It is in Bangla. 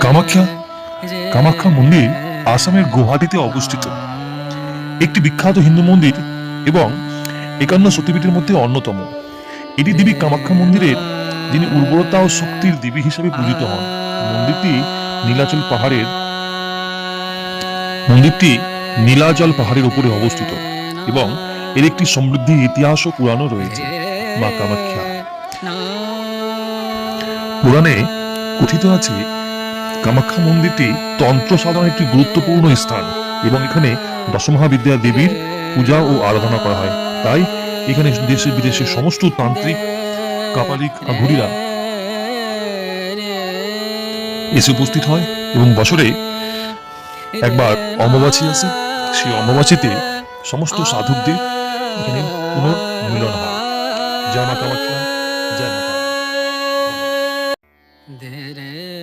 কামাখ্যা? কামাখ্যা মন্দির আসামের গুয়াহাটিতে অবস্থিত। একটি বিখ্যাত হিন্দু মন্দির এবং একান্ন সতীপীঠের মধ্যে অন্যতম। এটি দেবী কামাখ্যা মন্দিরের যিনি উর্বরতা ও শক্তির দেবী হিসেবে পূজিত হন। মন্দিরটি নীলাচল পাহাড়ের মন্দিরটি নীলাচল পাহাড়ের উপরে অবস্থিত এবং এর একটি সমৃদ্ধি ইতিহাস ও পুরাণও রয়েছে। মা কামাখ্যা। পুরাণে কথিত আছে, কামাখ্যা মন্দিরটি তন্ত্র সাধনার একটি গুরুত্বপূর্ণ স্থান এবং এখানে দশমহাবিদ্যা দেবীর পূজা ও আরাধনা করা হয়। তাই এখানে দেশে বিদেশের সমস্ত তান্ত্রিক, কাপালিক আঘুরিরা এসে উপস্থিত হয় এবং বছরে একবার অমাবাসী আছে সেই অমাবাসীতে সমস্ত সাধকদের এখানে পুনর্মিলন হয়। জয় মা কামাখ্যা, জয় মা Did it,